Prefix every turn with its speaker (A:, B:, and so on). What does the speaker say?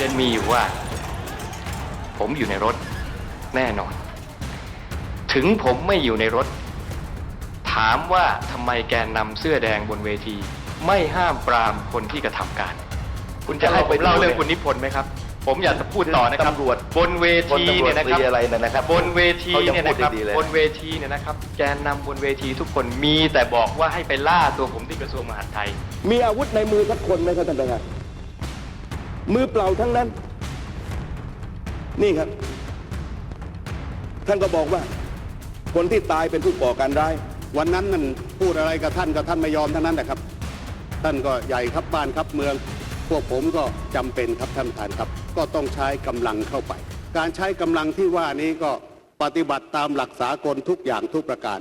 A: เด็นมีอยู่ว่า ผมอยู่ในรถ แน่นอน ถึงผมไม่อยู่ในรถ ถามว่าทำไมแกนนำเสื้อแดงบนเวที ไม่ห้ามปรามคนที่กระทำการ คุณจะให้ผมเล่าเรื่องคุณนิพนธ์ไหมครับ ผมอยากจะพูดต่อนะครับ
B: ตำรวจ
A: บนเวทีเนี่ยนะค
B: พลตำรวจตรี
A: รับ
B: อะไรนะครับ
A: บนเวที
B: เขายัง
A: เนี่ย
B: พูด
A: นะครับ
B: ดีๆเลย
A: บนเวทีเนี่ยนะครับ แกนนำบนเวทีทุกคนมีแต่บอกว่าให้ไปล่าตัวผมที่กระทรวงมหาดไทย
C: มีอาวุธในมือสักคนไหมครับท่านประธาน มือเปล่าทั้งนั้น นี่ครับ ท่านก็บอกว่า คนที่ตายเป็นผู้ก่อการร้าย
D: วันนั้นมันพูดอะไรกับท่านกับท่านไม่ยอมทั้งนั้นนะครับ ท่านก็ใหญ่ครับบ้านครับเมือง พวกผมก็จำเป็นครับท่านประธานครับ ก็ต้องใช้กำลังเข้าไป การใช้กำลังที่ว่านี้ก็ปฏิบัติตามหลักสากลทุกอย่างทุกประการ